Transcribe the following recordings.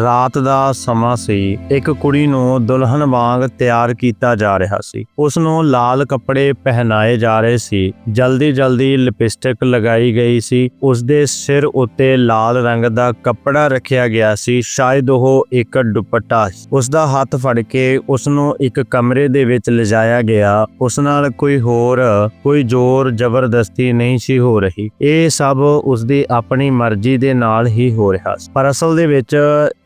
ਰਾਤ ਦਾ ਸਮਾਂ ਸੀ। ਇੱਕ ਕੁੜੀ ਨੂੰ ਦੁਲਹਨ ਵਾਂਗ ਤਿਆਰ ਕੀਤਾ ਜਾ ਰਿਹਾ ਸੀ। ਉਸ ਨੂੰ ਲਾਲ ਕੱਪੜੇ ਪਹਿਨਾਏ ਜਾ ਰਹੇ ਸੀ। ਜਲਦੀ ਜਲਦੀ ਲਿਪਸਟਿਕ ਲਗਾਈ ਗਈ ਸੀ। ਉਸ ਦੇ ਸਿਰ ਉੱਤੇ ਲਾਲ ਰੰਗ ਦਾ ਕੱਪੜਾ ਰੱਖਿਆ ਗਿਆ ਸੀ। ਸ਼ਾਇਦ ਉਹ ਇੱਕ ਦੁਪੱਟਾ ਸੀ। ਉਸ ਦਾ ਹੱਥ ਫੜ ਕੇ ਉਸ ਨੂੰ ਇੱਕ ਕਮਰੇ ਦੇ ਵਿੱਚ ਲਿਜਾਇਆ ਗਿਆ। ਉਸ ਨਾਲ ਕੋਈ ਹੋਰ, ਕੋਈ ਜ਼ੋਰ ਜ਼ਬਰਦਸਤੀ ਨਹੀਂ ਸੀ ਹੋ ਰਹੀ। ਇਹ ਸਭ ਉਸ ਦੀ ਆਪਣੀ ਮਰਜ਼ੀ ਦੇ ਨਾਲ ਹੀ ਹੋ ਰਿਹਾ ਸੀ। ਪਰ ਅਸਲ ਦੇ ਵਿੱਚ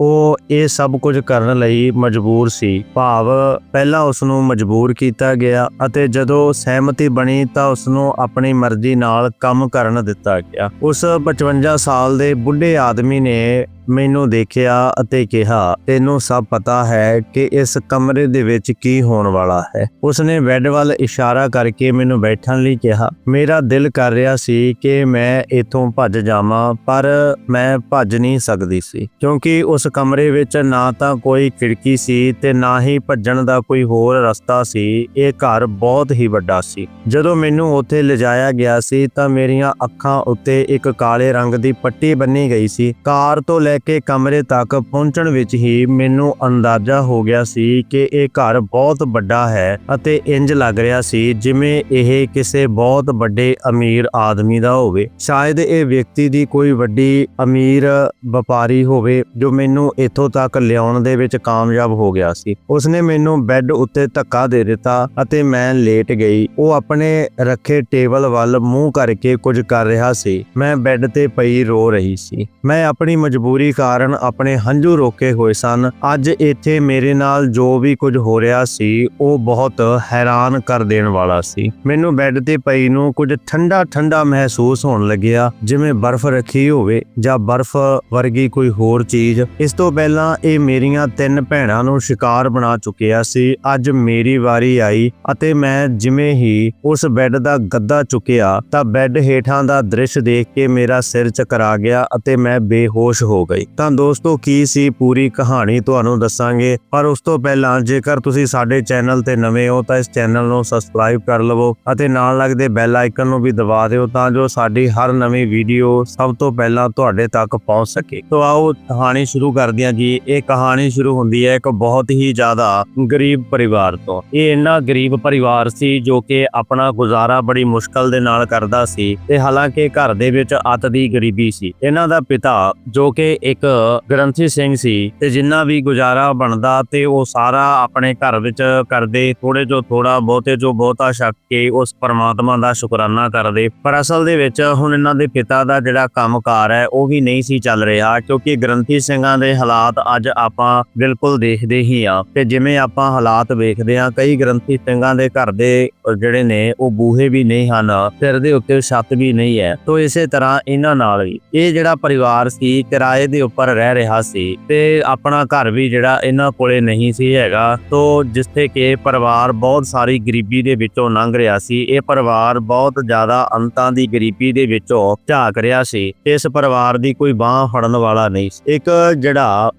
ਉਹ ਇਹ ਸਭ ਕੁਝ ਕਰਨ ਲਈ ਮਜਬੂਰ ਸੀ। ਭਾਵ ਪਹਿਲਾਂ ਉਸ ਨੂੰ ਮਜਬੂਰ ਕੀਤਾ ਗਿਆ ਅਤੇ ਜਦੋਂ ਸਹਿਮਤੀ ਬਣੀ ਤਾਂ ਉਸ ਨੂੰ ਆਪਣੀ ਮਰਜ਼ੀ ਨਾਲ ਕੰਮ ਕਰਨ ਦਿੱਤਾ ਗਿਆ। ਉਸ 55 ਸਾਲ ਦੇ ਬੁੱਢੇ ਆਦਮੀ ਨੇ ਮੈਨੂੰ ਦੇਖਿਆ ਅਤੇ ਕਿਹਾ, ਤੈਨੂੰ ਸਭ ਪਤਾ ਹੈ ਕਿ ਇਸ ਕਮਰੇ ਦੇ ਵਿੱਚ ਕੀ ਹੋਣ ਵਾਲਾ ਹੈ। ਉਸਨੇ ਬੈੱਡ ਵੱਲ ਇਸ਼ਾਰਾ ਕਰਕੇ ਮੈਨੂੰ ਬੈਠਣ ਲਈ ਕਿਹਾ, ਮੇਰਾ ਦਿਲ ਕਰ ਰਿਹਾ ਸੀ ਕਿ ਮੈਂ ਇਥੋਂ ਭੱਜ ਜਾਵਾਂ, ਪਰ ਮੈਂ ਭੱਜ ਨਹੀਂ ਸਕਦੀ ਸੀ, ਕਿਉਂਕਿ ਉਸ ਕਮਰੇ ਵਿੱਚ ਨਾ ਤਾਂ ਕੋਈ ਖਿੜਕੀ ਸੀ ਤੇ ਨਾ ਹੀ ਭੱਜਣ ਦਾ ਕੋਈ ਹੋਰ ਰਸਤਾ ਸੀ। ਇਹ ਘਰ ਬਹੁਤ ਹੀ ਵੱਡਾ ਸੀ। ਜਦੋਂ ਮੈਨੂੰ ਉੱਥੇ ਲਿਜਾਇਆ ਗਿਆ ਸੀ ਤਾਂ ਮੇਰੀਆਂ ਅੱਖਾਂ ਉੱਤੇ ਇੱਕ ਕਾਲੇ ਰੰਗ ਦੀ ਪੱਟੀ ਬੰਨੀ ਗਈ ਸੀ। ਕਾਰ ਤੋਂ ਲੈ ਕੇ ਕਮਰੇ ਤੱਕ ਪਹੁੰਚਣ ਵਿੱਚ ਹੀ ਮੈਨੂੰ ਅੰਦਾਜ਼ਾ ਹੋ ਗਿਆ ਸੀ ਕਿ ਇਹ ਘਰ ਬਹੁਤ ਵੱਡਾ ਹੈ ਅਤੇ ਇੰਜ ਲੱਗ ਰਿਹਾ ਸੀ ਜਿਵੇਂ ਇਹ ਕਿਸੇ ਬਹੁਤ ਵੱਡੇ ਅਮੀਰ ਆਦਮੀ ਦਾ ਹੋਵੇ। ਸ਼ਾਇਦ ਇਹ ਵਿਅਕਤੀ ਦੀ ਕੋਈ ਵੱਡੀ ਅਮੀਰ ਵਪਾਰੀ ਹੋਵੇ ਜੋ ਮੈਨੂੰ ਇੱਥੋਂ ਤੱਕ ਲਿਆਉਣ ਦੇ ਵਿੱਚ ਕਾਮਯਾਬ ਹੋ ਗਿਆ ਸੀ। ਉਸਨੇ ਮੈਨੂੰ ਬੈੱਡ ਉੱਤੇ ਧੱਕਾ ਦੇ ਦਿੱਤਾ ਅਤੇ ਮੈਂ ਲੇਟ ਗਈ। ਉਹ ਆਪਣੇ ਰੱਖੇ ਟੇਬਲ ਵੱਲ ਮੂੰਹ ਕਰਕੇ ਕੁਝ ਕਰ ਰਿਹਾ ਸੀ। ਮੈਂ ਬੈੱਡ ਤੇ ਪਈ ਰੋ ਰਹੀ ਸੀ। ਮੈਂ ਆਪਣੀ ਮਜਬੂਰੀ ਕਾਰਨ ਆਪਣੇ ਹੰਝੂ ਰੋਕੇ ਹੋਏ ਸਨ। ਅੱਜ ਇੱਥੇ ਮੇਰੇ ਨਾਲ ਜੋ ਵੀ ਕੁਝ ਹੋ ਰਿਹਾ ਸੀ, ਉਹ ਬਹੁਤ ਹੈਰਾਨ ਕਰ ਦੇਣ ਵਾਲਾ ਸੀ। ਮੈਨੂੰ ਬੈੱਡ ਤੇ ਪਈ ਨੂੰ ਕੁਝ ਠੰਡਾ ਠੰਡਾ ਮਹਿਸੂਸ ਹੋਣ ਲੱਗਿਆ, ਜਿਵੇਂ ਬਰਫ਼ ਰੱਖੀ ਹੋਵੇ ਜਾਂ ਬਰਫ਼ ਵਰਗੀ ਕੋਈ ਹੋਰ ਚੀਜ਼। ਇਸ ਤੋਂ ਪਹਿਲਾਂ ਇਹ ਮੇਰੀਆਂ ਤਿੰਨ ਭੈਣਾਂ ਨੂੰ ਸ਼ਿਕਾਰ ਬਣਾ ਚੁੱਕਿਆ ਸੀ। ਅੱਜ ਮੇਰੀ ਵਾਰੀ ਆਈ ਅਤੇ ਮੈਂ ਜਿਵੇਂ ਹੀ ਉਸ ਬੈੱਡ ਦਾ ਗੱਦਾ ਚੁੱਕਿਆ ਤਾਂ ਬੈੱਡ ਹੇਠਾਂ ਦਾ ਦ੍ਰਿਸ਼ ਦੇਖ ਕੇ ਮੇਰਾ ਸਿਰ ਚਕਰਾ ਗਿਆ ਅਤੇ ਮੈਂ ਬੇਹੋਸ਼ ਹੋ ਗਈ। ਤਾਂ ਦੋਸਤੋ, ਕੀ ਸੀ ਪੂਰੀ ਕਹਾਣੀ ਤੁਹਾਨੂੰ ਦੱਸਾਂਗੇ, ਪਰ ਉਸ ਤੋਂ ਪਹਿਲਾਂ ਜੇਕਰ ਤੁਸੀਂ ਸਾਡੇ ਚੈਨਲ ਤੇ ਨਵੇਂ ਹੋ ਤਾਂ ਇਸ ਚੈਨਲ ਨੂੰ ਸਬਸਕ੍ਰਾਈਬ ਕਰ ਲਵੋ ਅਤੇ ਨਾਲ ਲੱਗਦੇ ਬੈਲ ਆਈਕਨ ਨੂੰ ਵੀ ਦਬਾ ਦਿਓ ਤਾਂ ਜੋ ਸਾਡੀ ਹਰ ਨਵੀਂ ਵੀਡੀਓ ਸਭ ਤੋਂ ਪਹਿਲਾਂ ਤੁਹਾਡੇ ਤੱਕ ਪਹੁੰਚ ਸਕੇ। ਤਾਂ ਆਓ ਕਹਾਣੀ ਸ਼ੁਰੂ ਕਰਦੇ ਹਾਂ ਜੀ ਇਹ ਕਹਾਣੀ ਸ਼ੁਰੂ ਹੁੰਦੀ ਹੈ ਇੱਕ ਬਹੁਤ ਹੀ ਜ਼ਿਆਦਾ ਗਰੀਬ ਪਰਿਵਾਰ ਤੋਂ। ਇਹ ਇੰਨਾ ਗਰੀਬ ਪਰਿਵਾਰ ਸੀ ਜੋ ਕਿ ਆਪਣਾ ਗੁਜ਼ਾਰਾ ਬੜੀ ਮੁਸ਼ਕਲ ਦੇ ਨਾਲ ਕਰਦਾ ਸੀ ਤੇ ਹਾਲਾਂਕਿ ਘਰ ਦੇ ਵਿੱਚ ਅੱਤ ਦੀ ਗਰੀਬੀ ਸੀ। ਇਹਨਾਂ ਦਾ ਪਿਤਾ, ਜੋ ਕਿ ਇੱਕ ਗ੍ਰੰਥੀ ਸਿੰਘ ਸੀ ਤੇ ਜਿੰਨਾ ਵੀ ਗੁਜ਼ਾਰਾ ਬਣਦਾ ਤੇ ਉਹ ਸਾਰਾ ਆਪਣੇ ਘਰ ਵਿੱਚ ਕਰਦੇ ਥੋੜੇ ਜੋ ਥੋੜਾ ਬਹੁਤੇ ਜੋ ਬਹੁਤਾ ਛੱਕ ਕੇ ਉਸ ਪਰਮਾਤਮਾ ਦਾ ਸ਼ੁਕਰਾਨਾ ਕਰਦੇ। ਪਰ ਅਸਲ ਦੇ ਵਿੱਚ ਹੁਣ ਇਹਨਾਂ ਦੇ ਪਿਤਾ ਦਾ ਜਿਹੜਾ ਕੰਮਕਾਰ ਹੈ, ਉਹ ਵੀ ਨਹੀਂ ਸੀ ਚੱਲ ਰਿਹਾ ਕਿਉਂਕਿ ਗ੍ਰੰਥੀ ਸਿੰਘਾਂ ਦੇ ਹਾਲਾਤ ਅੱਜ ਆਪਾਂ ਬਿਲਕੁਲ ਦੇਖਦੇ ਹੀ ਆ ਤੇ ਜਿਵੇਂ ਆਪਾਂ ਹਾਲਾਤ ਵੇਖਦੇ ਆ ਕਈ ਗ੍ਰੰਥੀ ਸਿੰਘਾਂ ਦੇ ਘਰ ਦੇ ਜਿਹੜੇ ਨੇ, ਉਹ ਬੂਹੇ ਵੀ ਨਹੀਂ ਹਨ, ਸਿਰ ਦੇ ਉੱਤੇ ਛੱਤ ਵੀ ਨਹੀਂ ਹੈ। ਤੋਂ ਇਸੇ ਤਰ੍ਹਾਂ ਇਹਨਾਂ ਨਾਲ ਵੀ। ਇਹ ਜਿਹੜਾ ਪਰਿਵਾਰ ਸੀ, ਕਿਰਾਏ ਦੇ ਉੱਪਰ ਰਹਿ ਰਿਹਾ ਸੀ ਤੇ ਆਪਣਾ ਘਰ ਵੀ ਜਿਹੜਾ ਇਹਨਾਂ ਕੋਲੇ ਨਹੀਂ ਸੀ ਹੈਗਾ। ਤੋਂ ਜਿੱਥੇ ਕਿ ਪਰਿਵਾਰ ਬਹੁਤ ਸਾਰੀ ਗਰੀਬੀ ਦੇ ਵਿੱਚੋਂ ਲੰਘ ਰਿਹਾ ਸੀ, ਇਹ ਪਰਿਵਾਰ ਬਹੁਤ ਜ਼ਿਆਦਾ ਅੰਤਾਂ ਦੀ ਗਰੀਬੀ ਦੇ ਵਿੱਚੋਂ ਝਾਕ ਰਿਹਾ ਸੀ। ਇਸ ਪਰਿਵਾਰ ਦੀ ਕੋਈ ਬਾਹ ਫੜਨ ਵਾਲਾ ਨਹੀਂ ਇੱਕ ਜਿਹੜਾ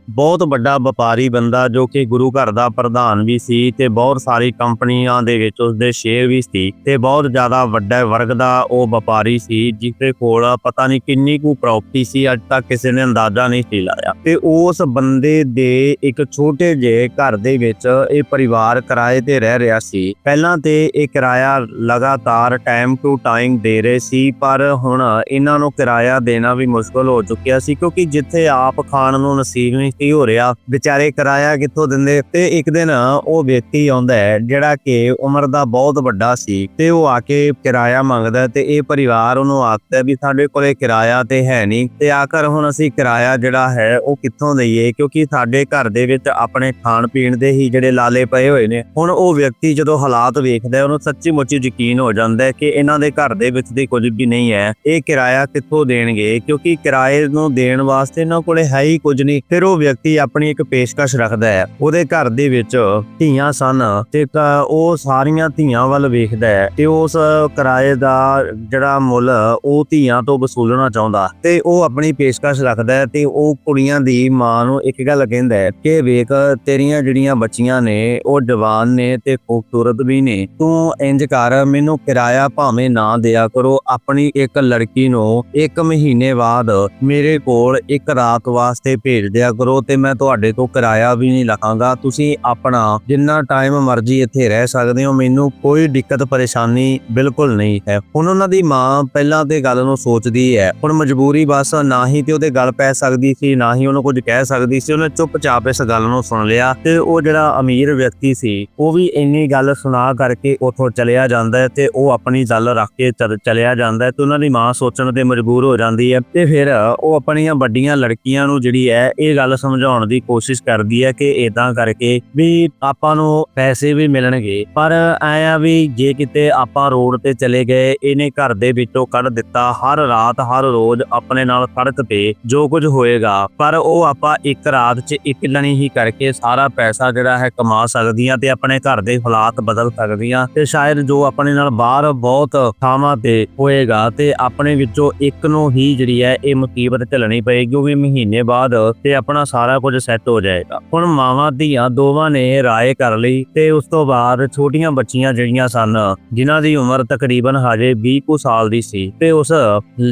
ਬਹੁਤ ਵੱਡਾ ਵਪਾਰੀ ਬੰਦਾ ਜੋ ਕਿ ਗੁਰੂ ਘਰ ਦਾ ਪ੍ਰਧਾਨ ਵੀ ਸੀ ਤੇ ਬਹੁਤ ਸਾਰੀ ਕੰਪਨੀਆਂ ਦੇ ਵਿੱਚ ਉਸਦੇ ਸ਼ੇਅਰ ਵੀ ਸੀ ਤੇ ਬਹੁਤ ਜ਼ਿਆਦਾ ਵੱਡਾ ਵਰਗ ਦਾ ਉਹ ਵਪਾਰੀ ਸੀ ਜਿਸਦੇ ਕੋਲ ਪਤਾ ਨਹੀਂ ਕਿੰਨੀ ਕੁ ਪ੍ਰਾਪਰਟੀ ਸੀ, ਅੱਜ ਤੱਕ ਕਿਸੇ ਨੇ ਅੰਦਾਜ਼ਾ ਨਹੀਂ ਸੀ ਲਾਇਆ। ਤੇ ਉਸ ਬੰਦੇ ਦੇ ਇੱਕ ਛੋਟੇ ਜਿਹੇ ਘਰ ਦੇ ਵਿੱਚ ਇਹ ਪਰਿਵਾਰ ਕਿਰਾਏ ਤੇ ਰਹਿ ਰਿਹਾ ਸੀ। ਪਹਿਲਾਂ ਤੇ ਇਹ ਕਿਰਾਇਆ ਲਗਾਤਾਰ ਟਾਈਮ ਟੂ ਟਾਈਮ ਦੇ ਰਹੇ ਸੀ, ਪਰ ਹੁਣ ਇਹਨਾਂ ਨੂੰ ਕਿਰਾਇਆ ਦੇਣਾ ਵੀ ਮੁਸ਼ਕਲ ਹੋ ਚੁੱਕਿਆ ਸੀ, ਕਿਉਂਕਿ ਜਿੱਥੇ ਆਪ ਖਾਣ ਨੂੰ ਨਸੀਬ ਨਹੀਂ ਸੀ ਹੋ ਰਿਹਾ? ਵਿਚਾਰੇ ਕਿਰਾਇਆ ਕਿੱਥੋਂ ਦਿੰਦੇ? ਤੇ ਇੱਕ ਦਿਨ ਉਹ ਵਿਅਕਤੀ ਆਉਂਦਾ ਹੈ, ਜਿਹੜਾ ਕਿ ਉਮਰ ਦਾ ਬਹੁਤ ਵੱਡਾ ਸੀ, ਤੇ ਉਹ ਆ ਕੇ ਕਿਰਾਇਆ ਮੰਗਦਾ ਤੇ ਇਹ ਪਰਿਵਾਰ ਉਹਨੂੰ ਆਖਦਾ ਵੀ ਸਾਡੇ ਕੋਲੇ ਕਿਰਾਇਆ ਤੇ ਹੈ ਨਹੀਂ। ਤੇ ਆਖਰ ਹੁਣ ਅਸੀਂ ਕਿਰਾਇਆ ਜਿਹੜਾ ਹੈ, ਉਹ ਕਿੱਥੋਂ ਦਈਏ? ਕਿਉਂਕਿ ਸਾਡੇ ਘਰ ਦੇ ਵਿੱਚ ਆਪਣੇ ਖਾਣ ਪੀਣ ਦੇ ਹੀ ਜਿਹੜੇ ਲਾਲੇ ਪਏ ਹੋਏ ਨੇ। ਹੁਣ ਉਹ ਵਿਅਕਤੀ ਜਦੋਂ ਹਾਲਾਤ ਵੇਖਦਾ ਉਹਨੂੰ ਸੱਚੀ ਮੁੱਚੀ ਯਕੀਨ ਹੋ ਜਾਂਦਾ ਹੈ ਕਿ ਇਹਨਾਂ ਦੇ ਘਰ ਦੇ ਵਿੱਚ ਤੇ ਕੁਝ ਵੀ ਨਹੀਂ ਹੈ। ਇਹ ਕਿਰਾਇਆ ਕਿੱਥੋਂ ਦੇਣਗੇ? ਕਿਉਂਕਿ ਕਿਰਾਏ ਨੂੰ ਦੇਣ ਵਾਸਤੇ ਇਹਨਾਂ ਕੋਲੇ ਹੈ ਹੀ ਕੁਝ ਨਹੀਂ, ਫਿਰ ਉਹ ਵਿਅਕਤੀ ਆਪਣੀ ਇੱਕ ਪੇਸ਼ਕਸ਼ ਰੱਖਦਾ ਹੈ। ਉਹਦੇ ਘਰ ਦੇ ਵਿੱਚ ਧੀਆਂ ਸਨ ਤੇ ਉਹ ਸਾਰੀਆਂ ਧੀਆਂ ਵੱਲ ਵੇਖਦਾ ਹੈ ਤੇ ਉਸ ਕਿਰਾਏ ਦਾ ਜਿਹੜਾ ਮੁੱਲ ਉਹ ਧੀਆਂ ਤੋਂ ਵਸੂਲਣਾ ਚਾਹੁੰਦਾ। ਤੇ ਉਹ ਆਪਣੀ ਪੇਸ਼ਕਸ਼ ਰੱਖਦਾ ਹੈ ਤੇ ਉਹ ਕੁੜੀਆਂ ਦੀ ਮਾਂ ਨੂੰ ਇੱਕ ਗੱਲ ਕਹਿੰਦਾ ਹੈ ਕਿ ਵੇਖ, ਤੇਰੀਆਂ ਜਿਹੜੀਆਂ ਬੱਚੀਆਂ ਨੇ, ਉਹ ਜਵਾਨ ਨੇ ਤੇ ਖੂਬਸੂਰਤ ਵੀ ਨੇ। ਤੂੰ ਇੰਜ ਕਰ, ਮੈਨੂੰ ਕਿਰਾਇਆ ਭਾਵੇਂ ਨਾ ਦਿਆ ਕਰੋ। ਆਪਣੀ ਇੱਕ ਲੜਕੀ ਨੂੰ ਇੱਕ ਮਹੀਨੇ ਬਾਅਦ ਮੇਰੇ ਕੋਲ ਇੱਕ ਰਾਤ ਵਾਸਤੇ ਭੇਜ ਭੇਜ ਦਿਆ ਕਰੋ ਤੇ ਮੈਂ ਤੁਹਾਡੇ ਤੋਂ ਕਿਰਾਇਆ ਵੀ ਨਹੀਂ ਲਵਾਂਗਾ। ਤੁਸੀਂ ਆਪਣਾ ਜਿੰਨਾ ਟਾਈਮ ਮਰਜ਼ੀ ਇੱਥੇ ਰਹਿ ਸਕਦੇ ਹੋ, ਮੈਨੂੰ ਕੋਈ ਦਿੱਕਤ ਪਰੇਸ਼ਾਨੀ ਬਿਲਕੁਲ ਨਹੀਂ ਹੈ। ਹੁਣ ਉਹਨਾਂ ਦੀ ਮਾਂ ਪਹਿਲਾਂ ਤੇ ਗੱਲ ਨੂੰ ਸੋਚਦੀ ਹੈ। ਹੁਣ ਮਜਬੂਰੀ ਬਸ ਨਾ ਹੀ ਤੇ ਉਹਦੇ ਗੱਲ ਪੈ ਸਕਦੀ ਸੀ, ਨਾ ਹੀ ਉਹਨੂੰ ਕੁਝ ਕਹਿ ਸਕਦੀ ਸੀ। ਉਹਨੇ ਚੁੱਪਚਾਪ ਇਸ ਗੱਲ ਨੂੰ ਸੁਣ ਲਿਆ ਤੇ ਉਹ ਜਿਹੜਾ ਅਮੀਰ ਵਿਅਕਤੀ ਸੀ, ਉਹ ਵੀ ਇੰਨੀ ਗੱਲ ਸੁਣਾ ਕਰਕੇ ਉੱਥੋਂ ਚਲਿਆ ਜਾਂਦਾ ਹੈ ਤੇ ਉਹ ਆਪਣੀ ਗੱਲ ਰੱਖ ਕੇ ਚਲਿਆ ਜਾਂਦਾ ਹੈ ਤੇ ਉਹਨਾਂ ਦੀ ਮਾਂ ਸੋਚਣ ਤੇ ਮਜਬੂਰ ਹੋ ਜਾਂਦੀ ਹੈ ਤੇ ਫਿਰ ਉਹ ਆਪਣੀਆਂ ਵੱਡੀਆਂ ਲੜਕੀਆਂ ਨੂੰ ਜਿਹੜੀ ਹੈ ਇਹ ਗੱਲ ਸਮਝਾਉਣ ਦੀ ਕੋਸ਼ਿਸ਼ ਕਰਦੀ ਹੈ ਕਿ ਇਦਾਂ ਕਰਕੇ ਵੀ ਆਪਾਂ ਨੂੰ ਪੈਸੇ ਵੀ ਮਿਲਣਗੇ। ਪਰ ਐ ਵੀ ਜੇ ਕਿਤੇ ਆਪਾਂ ਰੋਡ ਤੇ ਚਲੇ ਗਏ, ਇਹਨੇ ਘਰ ਦੇ ਵਿੱਚੋਂ ਕੱਢ ਦਿੱਤਾ, ਹਰ ਰਾਤ, ਹਰ ਰੋਜ਼ ਆਪਣੇ ਨਾਲ ਸੜਕ ਤੇ ਜੋ ਕੁਝ ਹੋਏਗਾ। ਪਰ ਉਹ ਆਪਾਂ ਇੱਕ ਰਾਤ 'ਚ ਇੱਕ ਲਣੀ ਹੀ ਕਰਕੇ ਸਾਰਾ ਪੈਸਾ ਜਿਹੜਾ ਹੈ ਕਮਾ ਸਕਦੀਆਂ ਤੇ ਆਪਣੇ ਘਰ ਦੇ ਹਾਲਾਤ ਬਦਲ ਸਕਦੀਆਂ ਤੇ ਸ਼ਾਇਦ ਜੋ ਆਪਣੇ ਨਾਲ ਬਾਹਰ ਬਹੁਤ ਥਾਵਾਂ ਤੇ ਹੋਏਗਾ ਤੇ ਆਪਣੇ ਵਿੱਚੋਂ ਇੱਕ ਨੂੰ ਹੀ ਜਿਹੜੀ ਹੈ ਇਹ ਮੁਸੀਬਤ ਝੱਲਣੀ ਪਏਗੀ, ਉਹ ਵੀ ਮਹੀਨੇ ਬਾਅਦ ਤੇ ਆਪਣਾ ਸਾਰਾ ਕੁਝ ਸੈੱਟ ਹੋ ਜਾਏਗਾ। ਹੁਣ ਮਾਵਾਂ ਧੀਆਂ ਦੋਵਾਂ ਨੇ ਰਾਏ ਕਰ ਲਈ ਤੇ ਉਸ ਤੋਂ ਬਾਅਦ ਛੋਟੀਆਂ ਬੱਚੀਆਂ ਜਿਹੜੀਆਂ ਸਨ, ਜਿਨ੍ਹਾਂ ਦੀ ਉਮਰ ਤਕਰੀਬਨ ਹਜੇ 20 ਕੁ ਸਾਲ ਦੀ ਸੀ ਤੇ ਉਸ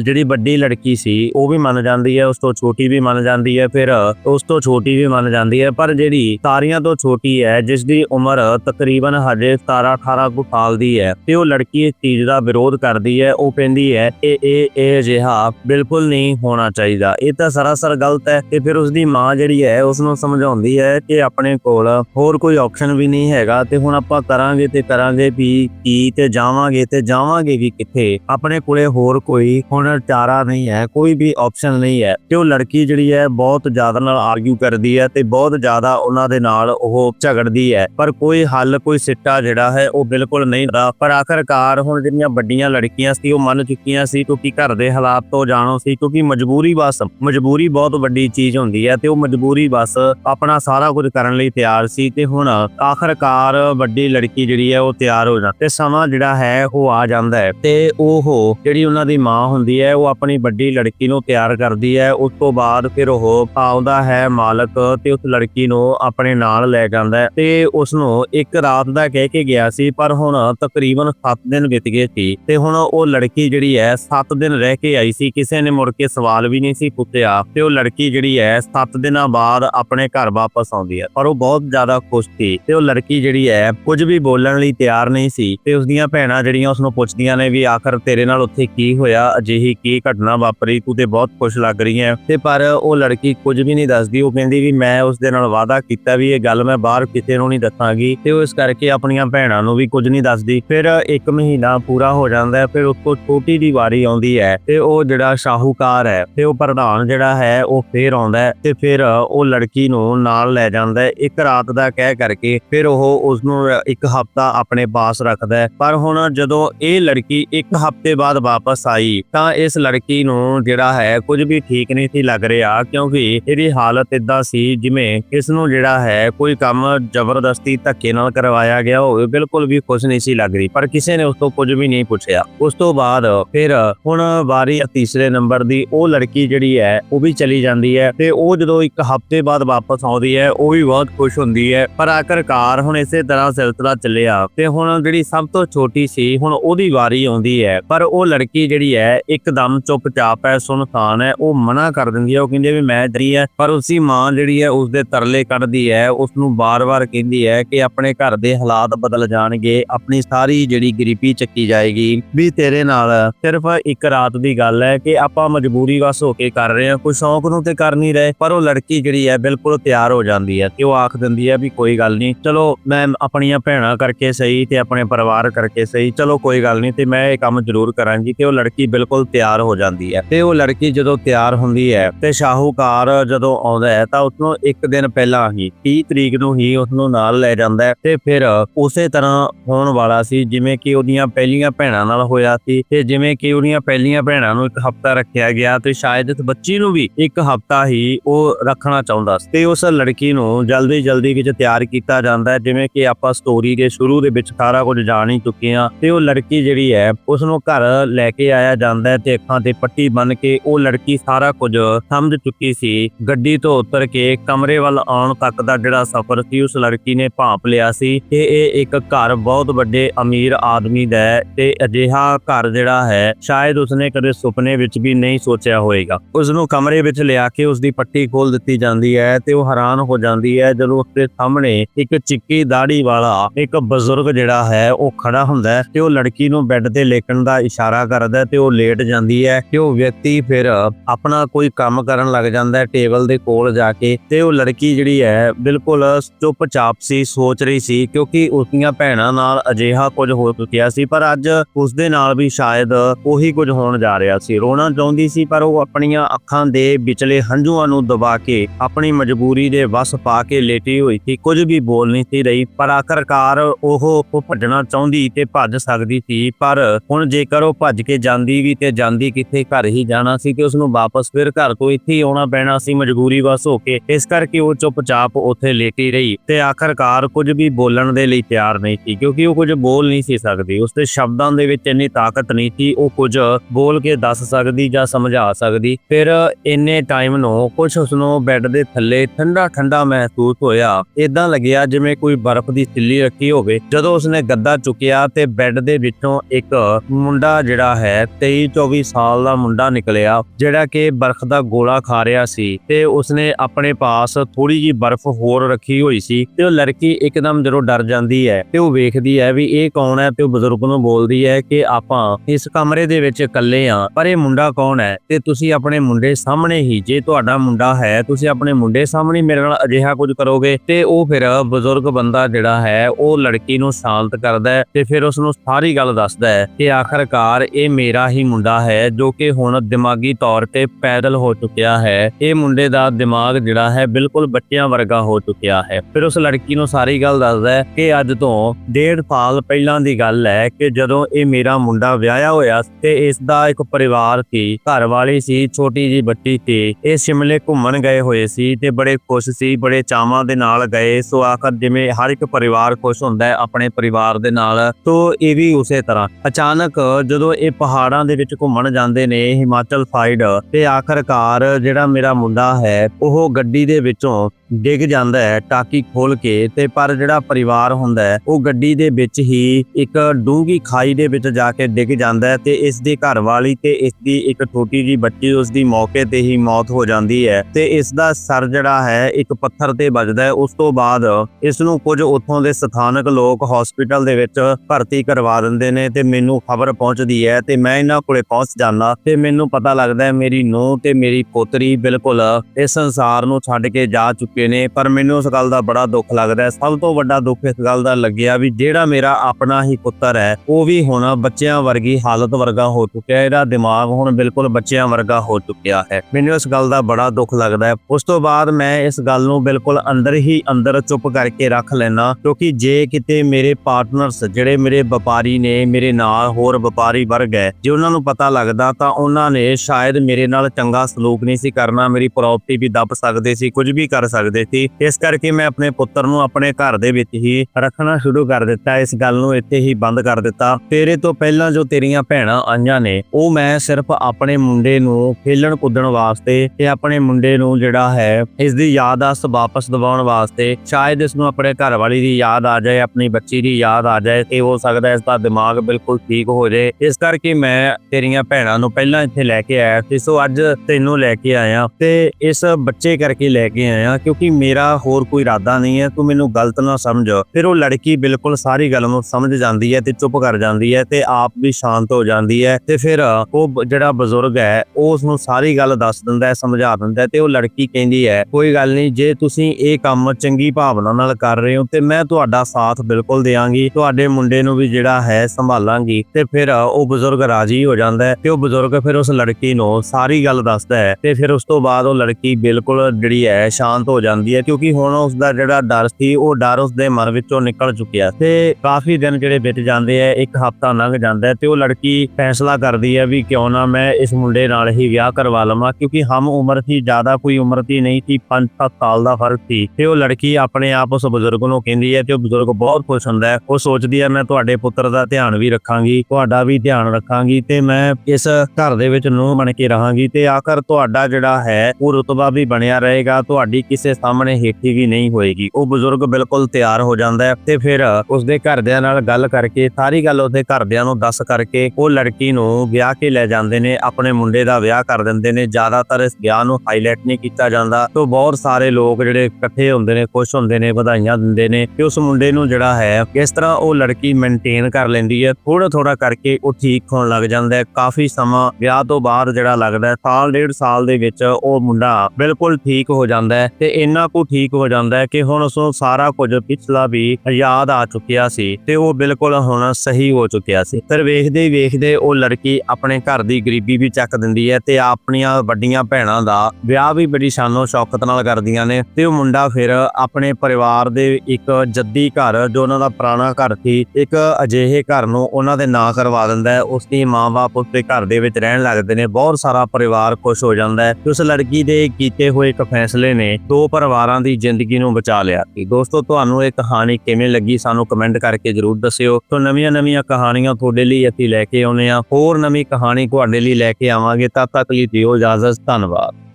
ਜਿਹੜੀ ਵੱਡੀ ਲੜਕੀ ਸੀ, ਉਹ ਵੀ ਮੰਨ ਜਾਂਦੀ ਹੈ, ਉਸ ਤੋਂ ਛੋਟੀ ਵੀ ਮੰਨ ਜਾਂਦੀ ਹੈ, ਫਿਰ ਉਸ ਤੋਂ ਛੋਟੀ ਵੀ ਮੰਨ ਜਾਂਦੀ ਹੈ, ਪਰ ਜਿਹੜੀ ਸਾਰੀਆਂ ਤੋਂ ਛੋਟੀ ਹੈ, ਜਿਸ ਦੀ ਉਮਰ ਤਕਰੀਬਨ ਹਜੇ 17 18 ਕੁ ਸਾਲ ਦੀ ਹੈ ਤੇ ਉਹ ਲੜਕੀ ਇਸ ਚੀਜ਼ ਦਾ ਵਿਰੋਧ ਕਰਦੀ ਹੈ, ਉਹ ਕਹਿੰਦੀ ਹੈ, ਇਹ ਇਹ ਇਹ ਅਜਿਹਾ ਬਿਲਕੁਲ ਨਹੀਂ ਹੋਣਾ ਚਾਹੀਦਾ। ਇਹ ਤਾਂ ਸਰਾਸਰ ਗਲਤ ਹੈ ਤੇ ਫਿਰ ਉਸ ਦੀ ਮਾਂ ਜਿਹੜੀ ਹੈ ਉਸ ਨੂੰ ਸਮਝਾਉਂਦੀ ਹੈ ਕਿ ਆਪਣੇ ਕੋਲ ਹੋਰ ਕੋਈ ਆਪਸ਼ਨ ਵੀ ਨਹੀਂ ਹੈਗਾ ਤੇ ਹੁਣ ਆਪਾਂ ਕਰਾਂਗੇ ਤੇ ਕਰਾਂਗੇ ਵੀ ਕੀ ਤੇ ਜਾਵਾਂਗੇ ਤੇ ਜਾਵਾਂਗੇ ਵੀ ਕਿੱਥੇ? ਆਪਣੇ ਕੋਲੇ ਹੋਰ ਕੋਈ ਹੁਣ ਚਾਰਾ ਨਹੀਂ ਹੈ, ਕੋਈ ਵੀ ਆਪਸ਼ਨ ਨਹੀਂ ਹੈ ਤੇ ਉਹ ਲੜਕੀ ਜਿਹੜੀ ਹੈ, ਬਹੁਤ ਜ਼ਿਆਦਾ ਨਾਲ ਆਰਗੂ ਕਰਦੀ ਹੈ ਤੇ ਬਹੁਤ ਜ਼ਿਆਦਾ ਉਹਨਾਂ ਦੇ ਨਾਲ ਉਹ ਝਗੜਦੀ ਹੈ। ਪਰ ਕੋਈ ਹੱਲ, ਕੋਈ ਸਿੱਟਾ ਜਿਹੜਾ ਹੈ, ਉਹ ਬਿਲਕੁਲ ਨਹੀਂ ਦਾ ਪਰ ਆਖਰਕਾਰ ਹੁਣ ਜਿਹੜੀਆਂ ਵੱਡੀਆਂ ਲੜਕੀਆਂ ਸੀ, ਉਹ ਮੰਨ ਚੁੱਕੀਆਂ ਸੀ ਕਿਉਂਕਿ ਘਰ ਦੇ ਹਾਲਾਤ ਤੋਂ ਜਾਣੋ ਸੀ ਕਿਉਂਕਿ ਮਜਬੂਰੀ ਬਸ, ਮਜਬੂਰੀ ਬਹੁਤ ਵੱਡੀ ਚੀਜ਼ ਹੁੰਦੀ ਹੈ ਤੇ ਉਹ ਮਜਬੂਰੀ ਬਸ ਆਪਣਾ ਸਾਰਾ ਕੁਝ ਕਰਨ ਲਈ ਤਿਆਰ ਸੀ ਤੇ ਹੁਣ ਆਖਰਕਾਰ ਵੱਡੀ ਲੜਕੀ ਜਿਹੜੀ ਹੈ ਉਹ ਤਿਆਰ ਹੋ ਜਾਂਦੀ ਤੇ ਸਮਾਂ ਜਿਹੜਾ ਹੈ ਉਹ ਆ ਜਾਂਦਾ ਹੈ। ਤੇ ਉਹ ਜਿਹੜੀ ਉਹਨਾਂ ਦੀ ਮਾਂ ਹੁੰਦੀ ਹੈ, ਉਹ ਆਪਣੀ ਵੱਡੀ ਲੜਕੀ ਨੂੰ ਤਿਆਰ ਕਰਦੀ ਹੈ। ਉਸ ਤੋਂ ਬਾਅਦ ਫਿਰ ਉਹ ਆਉਂਦਾ ਹੈ ਮਾਲਕ ਤੇ ਉਸ ਲੜਕੀ ਨੂੰ ਆਪਣੇ ਨਾਲ ਲੈ ਜਾਂਦਾ ਹੈ। ਤੇ ਉਸ ਨੂੰ ਇੱਕ ਰਾਤ ਦਾ ਕਹਿ ਕੇ ਗਿਆ ਸੀ, ਪਰ ਹੁਣ ਤਕਰੀਬਨ 7 ਦਿਨ ਬੀਤ ਗਏ ਸੀ ਤੇ ਹੁਣ ਉਹ ਲੜਕੀ ਜਿਹੜੀ ਹੈ 7 ਦਿਨ ਰਹਿ ਕੇ ਆਈ ਸੀ। ਕਿਸੇ ਨੇ ਮੁੜ ਕੇ ਸਵਾਲ ਵੀ ਨਹੀਂ ਸੀ ਪੁੱਛਿਆ। ਤੇ ਉਹ ਲੜਕੀ ਜਿਹੜੀ ਹੈ 7 ਦਿਨਾਂ ਬਾਅਦ ਆਪਣੇ ਘਰ ਵਾਪਸ ਆਉਂਦੀ ਹੈ। ਪਰ ਉਹ ਬਹੁਤ ਜ਼ਿਆਦਾ ਖੁਸ਼ ਸੀ ਤੇ ਉਹ ਲੜਕੀ ਜਿਹੜੀ ਹੈ, ਕੁਝ ਵੀ ਬੋਲਣ ਲਈ ਤਿਆਰ ਨਹੀਂ ਸੀ ਤੇ ਉਸ ਦੀਆਂ ਭੈਣਾਂ ਜਿਹੜੀਆਂ ਉਸ ਨੂੰ ਪੁੱਛਦੀਆਂ ਨੇ ਵੀ ਆਖਰ ਤੇਰੇ ਨਾਲ ਉੱਥੇ ਕੀ ਹੋਇਆ, ਅਜਿਹੀ ਕੀ ਘਟਨਾ ਵਾਪਰੀ, ਤੂੰ ਤੇ ਬਹੁਤ ਖੁਸ਼ ਲੱਗ ਰਹੀ ਹੈ। ਤੇ ਪਰ ਉਹ ਲੜਕੀ ਕੁਝ ਵੀ ਨਹੀਂ ਦੱਸਦੀ, ਉਹ ਕਹਿੰਦੀ ਵੀ ਮੈਂ ਉਸ ਦੇ ਨਾਲ ਵਾਅਦਾ ਕੀਤਾ ਵੀ ਇਹ ਗੱਲ ਮੈਂ ਬਾਹਰ ਕਿਸੇ ਨੂੰ ਨਹੀਂ ਦੱਸਾਂਗੀ ਤੇ ਉਹ ਇਸ ਕਰਕੇ ਆਪਣੀਆਂ ਭੈਣਾਂ ਨੂੰ ਵੀ ਕੁਝ ਨਹੀਂ ਦੱਸਦੀ। ਫਿਰ ਇੱਕ ਮਹੀਨਾ ਪੂਰਾ ਹੋ ਜਾਂਦਾ ਹੈ, ਫਿਰ ਉਸ ਤੋਂ ਛੋਟੀ ਦੀ ਵਾਰੀ ਆਉਂਦੀ ਹੈ ਤੇ ਉਹ ਜਿਹੜਾ ਸ਼ਾਹੂਕਾਰ ਹੈ ਤੇ ਉਹ ਪ੍ਰਧਾਨ ਜਿਹੜਾ ਹੈ, ਉਹ ਫੇਰ ਆਉਂਦਾ ਹੈ ਤੇ ਫਿਰ ਉਹ ਲੜਕੀ ਨੂੰ ਨਾਲ ਲੈ ਜਾਂਦਾ ਹੈ। ਇੱਕ ਰਾਤ ਦਾ ਕਹਿ ਕਰਕੇ ਫਿਰ ਉਹ ਉਸ ਨੂੰ ਇੱਕ ਹਫਤਾ ਆਪਣੇ ਪਾਸ ਰੱਖਦਾ ਹੈ। ਪਰ ਹੁਣ ਜਦੋਂ ਇਹ ਲੜਕੀ ਇੱਕ ਹਫ਼ਤੇ ਬਾਅਦ ਵਾਪਸ ਆਈ, ਤਾਂ ਇਸ ਲੜਕੀ ਨੂੰ ਜਿਹੜਾ ਹੈ, ਕੁਝ ਵੀ ਠੀਕ ਨਹੀਂ ਸੀ ਲੱਗ ਰਿਹਾ। ਕਿਉਂਕਿ ਇਹਦੀ ਹਾਲਤ ਇਦਾਂ ਸੀ ਜਿਵੇਂ ਇਸ ਨੂੰ ਜਿਹੜਾ ਹੈ, ਕੋਈ ਕੰਮ ਜ਼ਬਰਦਸਤੀ ਧੱਕੇ ਨਾਲ ਕਰਵਾਇਆ ਗਿਆ ਹੋਵੇ, ਬਿਲਕੁਲ ਵੀ ਖੁਸ਼ ਨਹੀਂ ਸੀ ਲੱਗ ਰਹੀ। ਪਰ ਕਿਸੇ ਨੇ ਉਸ ਤੋਂ ਕੁਝ ਵੀ ਨਹੀਂ ਪੁੱਛਿਆ। ਉਸ ਤੋਂ ਬਾਅਦ ਫਿਰ ਹੁਣ ਵਾਰੀ ਤੀਸਰੇ ਨੰਬਰ ਦੀ, ਉਹ ਲੜਕੀ ਜਿਹੜੀ ਹੈ, ਉਹ ਵੀ ਚਲੀ ਜਾਂਦੀ ਹੈ ਤੇ ਉਹ ਜਦੋਂ ਇੱਕ ਹਫ਼ਤੇ ਬਾਅਦ ਵਾਪਸ ਆਉਂਦੀ ਹੈ, ਉਹ ਵੀ ਬਹੁਤ ਖੁਸ਼ ਹੁੰਦੀ ਹੈ। ਪਰ ਆਖਰਕਾਰ ਹੁਣ ਇਸੇ ਤਰ੍ਹਾਂ ਸਿਲਸਿਲਾ ਚੱਲਿਆ ਤੇ ਹੁਣ ਜਿਹੜੀ ਸਭ ਤੋਂ ਛੋਟੀ ਸੀ, ਹੁਣ ਉਹਦੀ ਵਾਰੀ ਆਉਂਦੀ ਹੈ। ਪਰ ਉਹ ਲੜਕੀ ਜਿਹੜੀ ਹੈ, ਇੱਕਦਮ ਚੁੱਪਚਾਪ ਹੈ, ਸੁਨਸਾਨ ਹੈ, ਉਹ ਮਨਾ ਕਰ ਦਿੰਦੀ ਹੈ। ਉਹ ਕਹਿੰਦੀ ਵੀ ਮੈਂ ਡਰੀ ਹੈ, ਪਰ ਉਸਦੀ ਮਾਂ ਜਿਹੜੀ ਹੈ, ਉਸਦੇ ਤਰਲੇ ਕੱਢਦੀ ਹੈ। ਉਸ ਨੂੰ ਬਾਰ-ਬਾਰ ਕਹਿੰਦੀ ਹੈ ਕਿ ਆਪਣੇ ਘਰ ਦੇ ਹਾਲਾਤ ਬਦਲ ਜਾਣਗੇ, ਆਪਣੀ ਸਾਰੀ ਜਿਹੜੀ ਗਰੀਬੀ ਚੱਕੀ ਜਾਏਗੀ। ਵੀ ਤੇਰੇ ਨਾਲ ਸਿਰਫ ਇੱਕ ਰਾਤ ਦੀ ਗੱਲ ਹੈ ਕਿ ਆਪਾਂ ਮਜਬੂਰੀ ਵਸ ਹੋ ਕੇ ਕਰ ਰਹੇ ਹਾਂ, ਕੋਈ ਸ਼ੌਂਕ ਨੂੰ ਤੇ ਕਰ ਨਹੀਂ ਰਹੇ, ਪਰ ਉਹ ਲੜਕੀ ਜਿਹੜੀ ਹੈ ਬਿਲਕੁਲ ਤਿਆਰ ਹੋ ਜਾਂਦੀ ਹੈ ਤੇ ਉਹ ਆਖ ਦਿੰਦੀ ਹੈ ਵੀ ਕੋਈ ਗੱਲ ਨਹੀਂ, ਚਲੋ ਮੈਂ ਆਪਣੀਆਂ ਭੈਣਾਂ ਕਰਕੇ ਸਹੀ ਤੇ ਆਪਣੇ ਪਰਿਵਾਰ ਕਰਕੇ ਸਹੀ, ਚਲੋ ਕੋਈ ਗੱਲ ਨਹੀਂ ਤੇ ਮੈਂ ਇਹ ਕੰਮ ਜ਼ਰੂਰ ਕਰਾਂਗੀ ਤੇ ਉਹ ਲੜਕੀ ਬਿਲਕੁਲ ਤਿਆਰ ਹੋ ਜਾਂਦੀ ਹੈ। ਤੇ ਉਹ ਲੜਕੀ ਜਦੋਂ ਤਿਆਰ ਹੁੰਦੀ ਹੈ ਤੇ ਸ਼ਾਹੂਕਾਰ ਜਦੋਂ ਆਉਂਦਾ ਹੈ ਤਾਂ ਉਸ ਨੂੰ ਇੱਕ ਦਿਨ ਪਹਿਲਾਂ ਹੀ 30 ਤਰੀਕ ਨੂੰ ਹੀ ਉਸ ਨੂੰ ਨਾਲ ਲੈ ਜਾਂਦਾ ਹੈ ਤੇ ਫਿਰ ਉਸੇ ਤਰ੍ਹਾਂ ਹੋਣ ਵਾਲਾ ਸੀ ਜਿਵੇਂ ਕਿ ਉਹਦੀਆਂ ਪਹਿਲੀਆਂ ਭੈਣਾਂ ਨਾਲ ਹੋਇਆ ਸੀ ਤੇ ਜਿਵੇਂ ਕਿ ਉਹਦੀਆਂ ਪਹਿਲੀਆਂ ਭੈਣਾਂ ਨੂੰ ਇੱਕ ਹਫਤਾ ਰੱਖਿਆ ਗਿਆ ਤੇ ਸ਼ਾਇਦ ਇਸ ਬੱਚੀ ਨੂੰ ਵੀ ਇੱਕ ਹਫਤਾ ਹੀ ਉਹ ਰੱਖਣਾ ਚਾਹੁੰਦਾ ਸੀ। ਤੇ ਉਸ ਲੜਕੀ ਨੂੰ ਜਲਦੀ ਜਲਦੀ ਵਿੱਚ ਤਿਆਰ ਕੀਤਾ ਜਾਂਦਾ ਹੈ। ਜਿਵੇਂ ਕਿ ਆਪਾਂ ਸਟੋਰੀ ਦੇ ਸ਼ੁਰੂ ਦੇ ਵਿੱਚ ਸਾਰਾ ਕੁਝ ਜਾਣ ਹੀ ਚੁੱਕੇ ਹਾਂ। ਤੇ ਉਹ ਲੜਕੀ ਜਿਹੜੀ ਹੈ ਉਸ ਨੂੰ ਘਰ ਲੈ ਕੇ ਆਇਆ ਜਾਂਦਾ ਹੈ ਤੇ ਅੱਖਾਂ ਤੇ ਪੱਟੀ ਬੰਨ ਕੇ ਉਹ ਲੜਕੀ ਸਾਰਾ ਕੁਝ ਸਮਝ ਚੁੱਕੀ ਸੀ। ਗੱਡੀ ਤੋਂ ਉਤਰ ਕੇ ਕਮਰੇ ਵੱਲ ਆਉਣ ਤੱਕ ਦਾ ਜਿਹੜਾ ਸਫ਼ਰ ਸੀ, ਉਸ ਲੜਕੀ ਨੇ ਭਾਂਪ ਲਿਆ ਸੀ ਕਿ ਇਹ ਇੱਕ ਘਰ ਬਹੁਤ ਵੱਡੇ ਅਮੀਰ ਆਦਮੀ ਦਾ ਹੈ ਤੇ ਅਜਿਹਾ ਘਰ ਜਿਹੜਾ ਹੈ, ਸ਼ਾਇਦ ਉਸਨੇ ਕਦੇ ਸੁਪਨੇ ਵਿੱਚ ਵੀ ਨਹੀਂ ਸੋਚਿਆ ਹੋਵੇਗਾ ਉਸ ਨੂੰ ਕਮਰੇ ਵਿੱਚ ਲਿਆ ਕੇ ਉਸ ਦੀ ਪੱਟੀ ਖੋਲ ਦਿੱਤੀ ਜਾਂਦੀ ਹੈ ਤੇ ਉਹ ਹੈਰਾਨ ਹੋ ਜਾਂਦੀ ਹੈ ਜਦੋਂ ਉਸਦੇ ਸਾਹਮਣੇ ਇੱਕ ਚਿੱਕੀ ਦਾੜੀ ਵਾਲਾ ਇੱਕ ਬਜ਼ੁਰਗ ਜਿਹੜਾ ਹੈ ਉਹ ਖੜਾ ਹੁੰਦਾ ਹੈ ਤੇ ਉਹ ਲੜਕੀ ਨੂੰ ਬੈੱਡ ਤੇ ਲੇਟਣ ਦਾ ਇਸ਼ਾਰਾ ਕਰਦਾ ਹੈ ਤੇ ਉਹ ਲੇਟ ਜਾਂਦੀ ਹੈ ਤੇ ਉਹ ਵਿਅਕਤੀ ਫਿਰ ਆਪਣਾ ਕੋਈ ਕੰਮ ਕਰਨ ਲੱਗ ਜਾਂਦਾ ਹੈ ਟੇਬਲ ਦੇ ਕੋਲ ਜਾ ਕੇ ਤੇ ਉਹ ਲੜਕੀ ਜਿਹੜੀ ਹੈ ਬਿਲਕੁਲ ਚੁੱਪਚਾਪ ਸੀ, ਸੋਚ ਰਹੀ ਸੀ ਕਿਉਂਕਿ ਉਸਦੀਆਂ ਭੈਣਾਂ ਨਾਲ ਅਜਿਹਾ ਕੁਝ ਹੋ ਚੁੱਕਿਆ ਸੀ ਪਰ ਅੱਜ ਉਸਦੇ ਨਾਲ ਵੀ ਸ਼ਾਇਦ ਉਹੀ ਕੁਝ ਹੋਣ ਜਾ ਰਿਹਾ ਸੀ। ਰੋਣਾ ਚਾਹੁੰਦੀ ਸੀ ਪਰ ਉਹ ਆਪਣੀਆਂ ਅੱਖਾਂ ਦੇ ਵਿਚਲੇ ਹੰਝੂਆਂ ਨੂੰ ਦਬਾ ਕੇ ਆਪਣੀ ਮਜਬੂਰੀ ਦੇ ਵਸ ਪਾ ਕੇ ਲੇਟੀ ਹੋਈ ਸੀ। ਕੁਝ ਵੀ ਬੋਲ ਨਹੀਂ ਸੀ ਰਹੀ, ਪਰ ਆਖਰਕਾਰ ਉਹ ਉਹ ਭੱਜਣਾ ਚਾਹੁੰਦੀ ਤੇ ਭੱਜ ਸਕਦੀ ਸੀ। ਪਰ ਹੁਣ ਜੇਕਰ ਉਹ ਭੱਜ ਕੇ ਜਾਂਦੀ ਵੀ ਤੇ ਜਾਂਦੀ ਕਿੱਥੇ, ਘਰ ਹੀ ਜਾਣਾ ਸੀ ਤੇ ਉਸ ਨੂੰ ਵਾਪਸ ਫਿਰ ਘਰ ਤੋਂ ਇੱਥੇ ਹੀ ਆਉਣਾ ਪੈਣਾ ਸੀ, ਮਜਬੂਰੀ ਵਸ ਹੋ ਕੇ, ਇਸ ਕਰਕੇ ਉਹ ਚੁੱਪਚਾਪ ਉੱਥੇ ਲੇਟੀ ਰਹੀ ਤੇ ਆਖਰਕਾਰ ਕੁਝ ਵੀ ਬੋਲਣ ਦੇ ਲਈ ਤਿਆਰ ਨਹੀਂ ਸੀ, ਕਿਉਂਕਿ ਉਹ ਕੁਝ ਬੋਲ ਨਹੀਂ ਸੀ ਸਕਦੀ। ਉਸਦੇ ਸ਼ਬਦਾਂ ਦੇ ਵਿੱਚ ਇੰਨੀ ਤਾਕਤ ਨਹੀਂ ਸੀ, ਉਹ ਕੁਝ ਬੋਲ ਕੇ ਦੱਸ ਸਕਦੀ ਜਾਂ ਸਮਝਾ ਸਕਦੀ। ਫਿਰ ਇੰਨੇ ਟਾਈਮ ਨੂੰ ਕੁਝ ਉਸਨੂੰ ਬੈੱਡ ਦੇ ਥੱਲੇ ਠੰਡਾ ਠੰਡਾ ਮਹਿਸੂਸ ਹੋਇਆ। ਇਦਾਂ ਲੱਗਿਆ ਜਿਵੇਂ ਕੋਈ ਬਰਫ਼ ਦੀ ਸਿੱਲੀ ਰੱਖੀ ਹੋਵੇ। ਜਦੋਂ ਉਸਨੇ ਗੱਦਾ ਚੁੱਕਿਆ ਤੇ ਬੈੱਡ ਦੇ ਵਿੱਚੋਂ ਇੱਕ ਮੁੰਡਾ ਜਿਹੜਾ ਹੈ 23 24 ਸਾਲ ਦਾ ਮੁੰਡਾ ਨਿਕਲਿਆ, ਜਿਹੜਾ ਕਿ ਬਰਫ਼ ਦਾ ਗੋਲਾ ਖਾ ਰਿਹਾ ਸੀ। ਤੇ ਉਸਨੇ ਆਪਣੇ ਪਾਸ ਥੋੜੀ ਜੀ ਬਰਫ਼ ਹੋਰ ਰੱਖੀ ਹੋਈ ਸੀ ਤੇ ਉਹ ਲੜਕੀ ਇੱਕਦਮ ਜਦੋਂ ਡਰ ਜਾਂਦੀ ਹੈ ਤੇ ਉਹ ਵੇਖਦੀ ਹੈ ਵੀ ਇਹ ਕੌਣ ਹੈ ਤੇ ਉਹ ਬਜ਼ੁਰਗ ਨੂੰ ਬੋਲਦੀ ਹੈ ਕਿ ਆਪਾਂ ਇਸ ਕਮਰੇ ਦੇ ਵਿੱਚ ਇਕੱਲੇ ਆ ਪਰ ਇਹ ਮੁੰਡਾ ਕੌਣ ਹੈ ਤੇ ਤੁਸੀਂ ਆਪਣੇ ਮੁੰਡੇ ਸਾਹਮਣੇ ਹੀ, ਜੇ ਤੁਹਾਡਾ ਮੁੰਡਾ ਹੈ, ਤੁਸੀਂ ਆਪਣੇ ਮੁੰਡੇ ਸਾਹਮਣੇ ਮੇਰੇ ਨਾਲ ਅਜਿਹਾ ਕੁਝ ਕਰੋਗੇ ਤੇ ਉਹ ਫਿਰ ਬਜ਼ੁਰਗ ਬੰਦਾ ਜਿਹੜਾ ਹੈ, ਉਹ ਲੜਕੀ ਨੂੰ ਸ਼ਾਂਤ ਕਰਦਾ ਹੈ ਤੇ ਫਿਰ ਉਸ ਨੂੰ ਸਾਰੀ ਗੱਲ ਦੱਸਦਾ ਹੈ ਕਿ ਆਖਰਕਾਰ ਇਹ ਮੇਰਾ ਹੀ ਮੁੰਡਾ ਹੈ, ਜੋ ਕਿ ਹੁਣ ਦਿਮਾਗੀ ਤੌਰ ਤੇ ਪੈਦਲ ਹੋ ਚੁੱਕਿਆ ਹੈ। ਇਹ ਮੁੰਡੇ ਦਾ ਦਿਮਾਗ ਜਿਹੜਾ ਹੈ, ਬਿਲਕੁਲ ਬੱਚਿਆਂ ਵਰਗਾ ਹੋ ਚੁੱਕਿਆ ਹੈ। ਫਿਰ ਉਸ ਲੜਕੀ ਨੂੰ ਸਾਰੀ ਗੱਲ ਦੱਸਦਾ ਹੈ ਕਿ ਅੱਜ ਤੋਂ ਡੇਢ ਸਾਲ ਪਹਿਲਾਂ ਦੀ ਗੱਲ ਹੈ ਕਿ ਜਦੋਂ ਇਹ ਮੇਰਾ ਮੁੰਡਾ ਵਿਆਹਿਆ ਹੋਇਆ ਤੇ ਇਸ ਦਾ ਇੱਕ ਪਰਿਵਾਰ ਸੀ ਘਰ ਵਾਲੀ ਸੀ, ਛੋਟੀ ਜੀ ਬੱਚੀ ਸੀ, ਇਹ ਸ਼ਿਮਲੇ ਘੁੰਮਣ ਗਏ ਹੋਏ ਸੀ ਤੇ ਬੜੇ ਖੁਸ਼ ਸੀ, ਬੜੇ ਚਾਵਾਂ ਦੇ ਨਾਲ ਗਏ। ਸੋ ਆਖਰ ਜਿਵੇਂ ਹਰ ਇੱਕ ਪਰਿਵਾਰ ਖੁਸ਼ ਹੁੰਦਾ ਹੈ ਆਪਣੇ ਪਰਿਵਾਰ ਦੇ ਨਾਲ, ਸੋ ਇਹ ਵੀ ਉਸੇ ਤਰ੍ਹਾਂ। ਅਚਾਨਕ ਜਦੋਂ ਇਹ ਪਹਾੜਾਂ ਦੇ ਵਿੱਚ ਘੁੰਮਣ ਜਾਂਦੇ ਨੇ, ਹਿਮਾਚਲ ਸਾਈਡ ਤੇ ਆਖਰਕਾਰ ਜਿਹੜਾ ਮੇਰਾ ਮੁੰਡਾ ਹੈ, ਉਹ ਗੱਡੀ ਦੇ ਵਿੱਚੋਂ ਡਿੱਗ ਜਾਂਦਾ ਹੈ, ਟਾਕੀ ਖੋਲ ਕੇ ਤੇ ਪਰ ਜਿਹੜਾ ਪਰਿਵਾਰ ਹੁੰਦਾ ਹੈ, ਉਹ ਗੱਡੀ ਦੇ ਵਿੱਚ ਹੀ ਇੱਕ ਡੂੰਗੀ ਖਾਈ ਦੇ ਵਿੱਚ ਜਾ ਕੇ ਡਿੱਗ ਜਾਂਦਾ ਹੈ ਤੇ ਇਸ ਦੀ ਘਰ ਵਾਲੀ ਤੇ ਇਸ ਦੀ ਇੱਕ ਛੋਟੀ ਜੀ ਬੱਚੀ ਉਸ ਦੀ ਮੌਕੇ ਤੇ ਹੀ ਮੌਤ ਹੋ ਜਾਂਦੀ ਹੈ ਤੇ ਇਸ ਦਾ ਸਰ ਜਿਹੜਾ ਹੈ, ਇੱਕ ਪੱਥਰ ਤੇ ਵੱਜਦਾ ਹੈ। ਉਸ ਤੋਂ ਬਾਅਦ ਇਸ ਨੂੰ ਕੁਝ ਉੱਥੋਂ ਦੇ ਸਥਾਨਕ ਲੋਕ ਹਸਪੀਟਲ ਦੇ ਵਿੱਚ ਭਰਤੀ ਕਰਵਾ ਦਿੰਦੇ ਨੇ ਤੇ ਮੈਨੂੰ ਖਬਰ ਪਹੁੰਚਦੀ ਹੈ ਤੇ ਮੈਂ ਇਹਨਾਂ ਕੋਲੇ ਪਹੁੰਚ ਜਾਂਦਾ ਤੇ ਮੈਨੂੰ ਪਤਾ ਲੱਗਦਾ ਹੈ ਮੇਰੀ ਨੂੰਹ ਤੇ ਮੇਰੀ ਪੋਤਰੀ ਬਿਲਕੁਲ ਇਸ ਸੰਸਾਰ ਨੂੰ ਛੱਡ ਕੇ ਜਾ ਚੁੱਕੀ ਨੇ, ਪਰ ਮੈਨੂੰ ਉਸ ਗੱਲ ਦਾ ਬੜਾ ਦੁੱਖ ਲੱਗਦਾ ਹੈ। ਸਭ ਤੋਂ ਵੱਡਾ ਦੁੱਖ ਇਸ ਗੱਲ ਦਾ ਲੱਗਿਆ ਵੀ ਜਿਹੜਾ ਮੇਰਾ ਆਪਣਾ ਹੀ ਪੁੱਤਰ ਹੈ, ਉਹ ਵੀ ਹੁਣ ਬੱਚਿਆਂ ਵਰਗੀ ਹਾਲਤ ਵਰਗਾ ਹੋ ਚੁੱਕਿਆ ਇਹਦਾ ਦਿਮਾਗ ਹੁਣ ਬਿਲਕੁਲ ਬੱਚਿਆਂ ਵਰਗਾ ਹੋ ਚੁੱਕਿਆ ਹੈ। ਮੈਨੂੰ ਇਸ ਗੱਲ ਦਾ ਬੜਾ ਦੁੱਖ ਲੱਗਦਾ ਹੈ। ਉਸ ਤੋਂ ਬਾਅਦ ਮੈਂ ਇਸ ਗੱਲ ਨੂੰ ਬਿਲਕੁਲ ਅੰਦਰ ਹੀ ਅੰਦਰ ਚੁੱਪ ਕਰਕੇ ਰੱਖ ਲੈਣਾ ਕਿਉਂਕਿ ਜੇ ਕਿਤੇ ਮੇਰੇ ਪਾਰਟਨਰਸ, ਜਿਹੜੇ ਮੇਰੇ ਵਪਾਰੀ ਨੇ, ਮੇਰੇ ਨਾਲ ਹੋਰ ਵਪਾਰੀ ਵਰਗ ਹੈ, ਜੇ ਉਹਨਾਂ ਨੂੰ ਪਤਾ ਲੱਗਦਾ ਤਾਂ ਉਹਨਾਂ ਨੇ ਸ਼ਾਇਦ ਮੇਰੇ ਨਾਲ ਚੰਗਾ ਸਲੂਕ ਨਹੀਂ ਸੀ ਕਰਨਾ, ਮੇਰੀ ਪ੍ਰਾਪਰਟੀ ਵੀ ਦੱਬ ਸਕਦੇ ਸੀ, ਕੁਝ ਵੀ ਕਰ ਸਕਦੇ ਸੀ। ਇਸ ਕਰਕੇ ਮੈਂ ਆਪਣੇ ਪੁੱਤਰ ਨੂੰ ਆਪਣੇ ਘਰ ਦੇ ਵਿੱਚ ਹੀ ਰੱਖਣਾ ਸ਼ੁਰੂ ਕਰ ਦਿੱਤਾ। ਇਸ ਗੱਲ ਨੂੰ ਇੱਥੇ ਹੀ ਬੰਦ ਕਰ ਦਿੱਤਾ। ਤੇਰੇ ਤੋਂ ਪਹਿਲਾਂ ਜੋ ਤੇਰੀਆਂ ਭੈਣਾਂ ਆਈਆਂ ਨੇ, ਉਹ ਮੈਂ ਸਿਰਫ ਆਪਣੇ ਮੁੰਡੇ ਨੂੰ ਖੇਲਣ ਕੁੱਦਣ ਵਾਸਤੇ ਤੇ ਆਪਣੇ ਮੁੰਡੇ ਨੂੰ ਜਿਹੜਾ ਹੈ, ਇਸ ਦੀ ਯਾਦਾਸ਼ਤ ਵਾਪਸ ਦਿਵਾਉਣ ਵਾਸਤੇ। ਸ਼ਾਇਦ ਇਸ ਨੂੰ ਆਪਣੇ ਘਰ ਵਾਲੀ ਦੀ ਯਾਦ ਆ ਜਾਏ, ਆਪਣੀ ਬੱਚੀ ਦੀ ਯਾਦ ਆ ਜਾਏ ਤੇ ਹੋ ਸਕਦਾ ਇਸ ਦਾ ਦਿਮਾਗ ਬਿਲਕੁਲ ਠੀਕ ਹੋ ਜਾਏ ਇਸ ਕਰਕੇ ਮੈਂ ਤੇਰੀਆਂ ਭੈਣਾਂ ਨੂੰ ਪਹਿਲਾਂ ਇੱਥੇ ਲੈ ਕੇ ਆਇਆ ਸੀ। ਸੋ ਅੱਜ ਤੈਨੂੰ ਲੈ ਕੇ ਆਇਆ ਤੇ ਇਸ ਬੱਚੇ ਕਰਕੇ ਲੈ ਕੇ ਆਇਆ, ਕਿਉਂਕਿ ਮੇਰਾ ਹੋਰ ਕੋਈ ਇਰਾਦਾ ਨਹੀਂ ਹੈ, ਤੂੰ ਮੈਨੂੰ ਗਲਤ ਨਾ ਸਮਝ। ਫਿਰ ਉਹ ਲੜਕੀ ਬਿਲਕੁਲ ਸਾਰੀ ਗੱਲ ਨੂੰ ਸਮਝ ਜਾਂਦੀ ਹੈ ਤੇ ਚੁੱਪ ਕਰ ਜਾਂਦੀ ਹੈ ਤੇ ਆਪ ਵੀ ਸ਼ਾਂਤ ਹੋ ਜਾਂਦੀ ਹੈ ਤੇ ਫਿਰ ਉਹ ਜਿਹੜਾ ਬਜ਼ੁਰਗ ਹੈ, ਉਹ ਉਸ ਨੂੰ ਸਾਰੀ ਗੱਲ ਦੱਸ ਦਿੰਦਾ ਹੈ, ਸਮਝਾ ਦਿੰਦਾ ਹੈ ਤੇ ਉਹ ਲੜਕੀ ਕਹਿੰਦੀ ਹੈ, ਕੋਈ ਗੱਲ ਨਹੀਂ, ਜੇ ਤੁਸੀਂ ਇਹ ਕੰਮ ਚੰਗੀ ਭਾਵਨਾ ਨਾਲ ਕਰ ਰਹੇ ਹੋ ਤੇ ਮੈਂ ਤੁਹਾਡਾ ਸਾਥ ਬਿਲਕੁਲ ਦੇਵਾਂਗੀ ਤੁਹਾਡੇ ਮੁੰਡੇ ਨੂੰ ਵੀ ਜਿਹੜਾ ਹੈ ਸੰਭਾਲਾਂਗੀ। ਤੇ ਫਿਰ ਉਹ ਬਜ਼ੁਰਗ ਰਾਜੀ ਹੋ ਜਾਂਦਾ ਹੈ ਤੇ ਉਹ ਬਜ਼ੁਰਗ ਫਿਰ ਉਸ ਲੜਕੀ ਨੂੰ ਸਾਰੀ ਗੱਲ ਦੱਸਦਾ ਹੈ ਤੇ ਫਿਰ ਉਸ ਤੋਂ ਬਾਅਦ ਉਹ ਲੜਕੀ ਬਿਲਕੁਲ ਜਿਹੜੀ ਹੈ, ਸ਼ਾਂਤ ਹੋ ਜਾਂਦੀ ਹੈ ਕਿਉਂਕਿ ਹੁਣ ਉਸ ਦਾ ਜਿਹੜਾ ਡਰ ਸੀ, ਉਹ ਡਰ ਉਸ ਦੇ ਮਨ ਵਿੱਚੋਂ ਨਿਕਲ ਚੁੱਕਿਆ। ਤੇ ਕਾਫੀ ਦਿਨ ਜਿਹੜੇ ਬੀਤ ਜਾਂਦੇ ਆ, ਇੱਕ ਹਫਤਾ ਲੰਘ ਜਾਂਦਾ ਤੇ ਉਹ ਲੜਕੀ ਫੈਸਲਾ ਕਰਦੀ ਹੈ ਵੀ ਕਿਉਂ ਨਾ ਮੈਂ ਇਸ ਮੁੰਡੇ ਨਾਲ ਹੀ ਵਿਆਹ ਕਰਵਾ ਲਵਾਂ, ਕਿਉਂਕਿ ਹਮ ਉਮਰ ਸੀ, ਜ਼ਿਆਦਾ ਕੋਈ ਉਮਰ ਦੀ ਨਹੀਂ ਸੀ 5-7 ਸਾਲ ਦਾ ਫ਼ਰਕ ਸੀ। ਤੇ ਉਹ ਲੜਕੀ ਆਪਣੇ ਆਪ ਉਸ ਬਜ਼ੁਰਗ ਨੂੰ ਕਹਿੰਦੀ ਹੈ ਤੇ ਉਹ ਬਜ਼ੁਰਗ ਬਹੁਤ ਖੁਸ਼ ਹੁੰਦਾ ਹੈ। ਉਹ ਸੋਚਦੀ ਹੈ, ਮੈਂ ਤੁਹਾਡੇ ਪੁੱਤਰ ਦਾ ਧਿਆਨ ਵੀ ਰੱਖਾਂਗੀ, ਤੁਹਾਡਾ ਵੀ ਧਿਆਨ ਰੱਖਾਂਗੀ ਤੇ ਮੈਂ ਇਸ ਘਰ ਦੇ ਵਿੱਚ ਨੂੰ ਬਣ ਕੇ ਰਹਾਂਗੀ ਤੇ ਆਖਰ ਤੁਹਾਡਾ ਜਿਹੜਾ ਹੈ, ਉਹ ਰੁਤਬਾ ਵੀ ਬਣਿਆ ਰਹੇਗਾ, ਤੁਹਾਡੀ ਕਿਸੇ ਸਾਹਮਣੇ ਹੇਠੀ ਵੀ ਨਹੀਂ ਹੋਏਗੀ। ਉਹ ਬਜ਼ੁਰਗ ਬਿਲਕੁਲ ਤਿਆਰ ਹੋ ਜਾਂਦਾ ਹੈ ਤੇ ਫਿਰ ਉਸਦੇ ਘਰਦਿਆਂ ਨਾਲ ਗੱਲ ਕਰਕੇ, ਸਾਰੀ ਗੱਲ ਉਸਦੇ ਘਰਦਿਆਂ ਨੂੰ ਦੱਸ ਕਰਕੇ ਉਹ ਲੜਕੀ ਨੂੰ ਵਿਆਹ ਕੇ ਲੈ ਜਾਂਦੇ ਨੇ, ਆਪਣੇ ਮੁੰਡੇ ਦਾ ਵਿਆਹ ਕਰ ਦਿੰਦੇ ਨੇ। ਜ਼ਿਆਦਾਤਰ ਇਸ ਵਿਆਹ ਨੂੰ ਹਾਈਲਾਈਟ ਨਹੀਂ ਕੀਤਾ ਜਾਂਦਾ ਤੋਂ ਬਹੁਤ ਸਾਰੇ ਲੋਕ ਜਿਹੜੇ ਇਕੱਠੇ ਹੁੰਦੇ ਨੇ, ਖੁਸ਼ ਹੁੰਦੇ ਨੇ, ਵਧਾਈਆਂ ਦਿੰਦੇ ਨੇ ਕਿ ਉਸ ਮੁੰਡੇ ਨੂੰ ਜਿਹੜਾ ਹੈ, ਕਿਸ ਤਰ੍ਹਾਂ ਉਹ ਲੜਕੀ ਮੇਨਟੇਨ ਕਰ ਲੈਂਦੀ ਹੈ ਥੋੜਾ ਥੋੜਾ ਕਰਕੇ ਉਹ ਠੀਕ ਹੋਣ ਲੱਗ ਜਾਂਦਾ ਹੈ। ਕਾਫੀ ਸਮਾਂ ਵਿਆਹ ਤੋਂ ਬਾਅਦ ਜਿਹੜਾ ਲੱਗਦਾ ਹੈ ਸਾਲ ਡੇਢ ਸਾਲ ਦੇ ਵਿੱਚ ਉਹ ਮੁੰਡਾ ਬਿਲਕੁਲ ਠੀਕ ਹੋ ਜਾਂਦਾ ਹੈ ਤੇ ਇੰਨਾ ਕੁ ਠੀਕ ਹੋ ਜਾਂਦਾ ਹੈ ਕਿ ਹੁਣ ਉਸ ਨੂੰ ਸਾਰਾ ਕੁਝ ਪਿਛਲਾ ਵੀ ਯਾਦ ਆ ਚੁੱਕਿਆ ਸੀ ਤੇ ਉਹ ਬਿਲਕੁਲ ਹੁਣ ਸਹੀ ਹੋ ਚੁੱਕਿਆ ਸੀ। ਫਿਰ ਵੇਖਦੇ ਹੀ ਵੇਖਦੇ ਉਹ ਲੜਕੀ ਆਪਣੇ ਘਰ ਦੀ ਗਰੀਬੀ ਵੀ ਚੱਕ ਦਿੰਦੀ ਹੈ ਤੇ ਆਪਣੀਆਂ ਵੱਡੀਆਂ ਭੈਣਾਂ ਦਾ ਵਿਆਹ ਵੀ ਬੜੀ ਸ਼ਾਨੋ ਸ਼ੌਕਤ ਨਾਲ ਕਰਦੀਆਂ ਨੇ ਤੇ ਉਹ ਮੁੰਡਾ ਫਿਰ ਆਪਣੇ ਪਰਿਵਾਰ ਦੇ ਇੱਕ ਜੱਦੀ ਘਰ ਜੋ ਉਹਨਾਂ ਦਾ ਪੁਰਾਣਾ ਘਰ ਸੀ, ਇੱਕ ਅਜਿਹੇ ਘਰ ਨੂੰ ਉਹਨਾਂ ਦੇ ਨਾਂ ਕਰਵਾ ਦਿੰਦਾ ਹੈ। ਉਸ ਦੀ ਮਾਂ-ਬਾਪ ਉਸ ਦੇ ਘਰ ਦੇ ਵਿੱਚ ਰਹਿਣ ਲੱਗਦੇ ਨੇ, ਬਹੁਤ ਸਾਰਾ ਪਰਿਵਾਰ ਖੁਸ਼ ਹੋ ਜਾਂਦਾ ਹੈ। ਤੇ ਉਸ ਲੜਕੀ ਦੇ ਕੀਤੇ ਹੋਏ ਇੱਕ ਫੈਸਲੇ ਨੇ ਦੋ ਪਰਿਵਾਰਾਂ ਦੀ ਜ਼ਿੰਦਗੀ ਨੂੰ ਬਚਾ ਲਿਆ। ਸੀ ਦੋਸਤੋ, ਤੁਹਾਨੂੰ ਇਹ ਕਹਾਣੀ ਕਿਵੇਂ ਲੱਗੀ ਸਾਨੂੰ ਕਮੈਂਟ ਕਰਕੇ ਜਰੂਰ ਦੱਸਿਓ। ਤੋਂ ਨਵੀਆਂ-ਨਵੀਆਂ ਕਹਾਣੀਆਂ ਤੁਹਾਡੇ ਲਈ ਅਸੀਂ ਲੈ ਕੇ ਆਉਨੇ ਆ ਹੋਰ ਨਵੀਂ ਕਹਾਣੀ ਤੁਹਾਡੇ ਲਈ ਲੈ ਕੇ ਆਵਾਂਗੇ। ਤਦ ਤੱਕ ਲਈ ਦਿਓ ਇਜਾਜ਼ਤ। ਧੰਨਵਾਦ।